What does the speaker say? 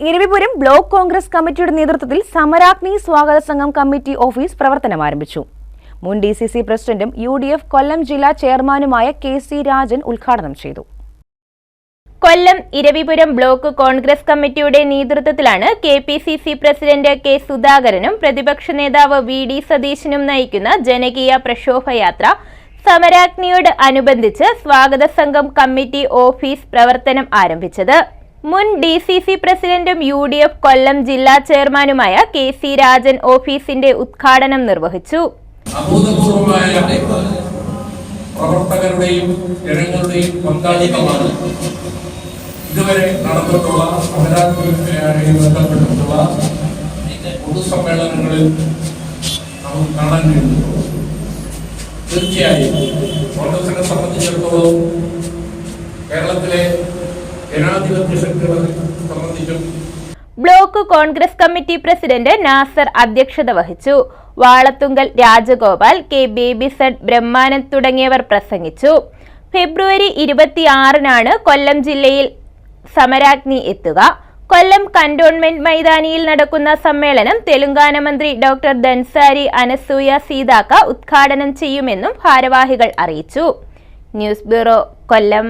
Eravipuram block Congress കമ്മിറ്റിയുടെ നേതൃത്വത്തിൽ സമരാഗ്നി സ്വാഗത സംഘം കമ്മിറ്റി ഓഫീസ് പ്രവർത്തനം ആരംഭിച്ചു. മുൻ ഡി സി സി പ്രസിഡന്റും യു ഡി എഫ് കൊല്ലം ജില്ലാ ചെയർമാനുമായ കെ സി രാജൻ ഉദ്ഘാടനം ചെയ്തു. കൊല്ലം ഇരവിപുരം ബ്ലോക്ക് കോൺഗ്രസ് കമ്മിറ്റിയുടെ നേതൃത്വത്തിലാണ് K P C C president K സുധാകരനും പ്രതിപക്ഷ നേതാവ് വി ഡി സതീശനും നയിക്കുന്ന ജനകീയ പ്രക്ഷോഭയാത്ര സമരാഗ്നിയോട് അനുബന്ധിച്ച് സ്വാഗത സംഘം കമ്മിറ്റി ഓഫീസ് പ്രവർത്തനം ആരംഭിച്ചത്. മുൻ ഡി സി സി പ്രസിഡന്റും യു ഡി എഫ് കൊല്ലം ജില്ലാ ചെയർമാനുമായ കെ സി രാജൻ ഓഫീസിന്റെ ഉദ്ഘാടനം നിർവഹിച്ചു. പ്രവർത്തകരുടെയും പൊതുസമ്മേളനങ്ങളിൽ തീർച്ചയായും കോൺഗ്രസിനെ സംബന്ധിച്ചിടത്തോളം കേരളത്തിലെ block Congress committee president Nasar അധ്യക്ഷത വഹിച്ചു. വാളത്തുങ്കൽ രാജഗോപാൽ കെ ബേബിസൺ ബ്രഹ്മാനന്ദ് തുടങ്ങിയവർ പ്രസംഗിച്ചു. ഫെബ്രുവരി ഇരുപത്തിയാറിനാണ് കൊല്ലം ജില്ലയിൽ സമരാഗ്നി എത്തുക. കൊല്ലം കന്റോൺമെന്റ് മൈതാനിയിൽ നടക്കുന്ന സമ്മേളനം തെലുങ്കാന മന്ത്രി ഡോക്ടർ ദൻസാരി അനസൂയ സീതാക്ക ഉദ്ഘാടനം ചെയ്യുമെന്നും ഭാരവാഹികൾ അറിയിച്ചു. News bureau Kollam.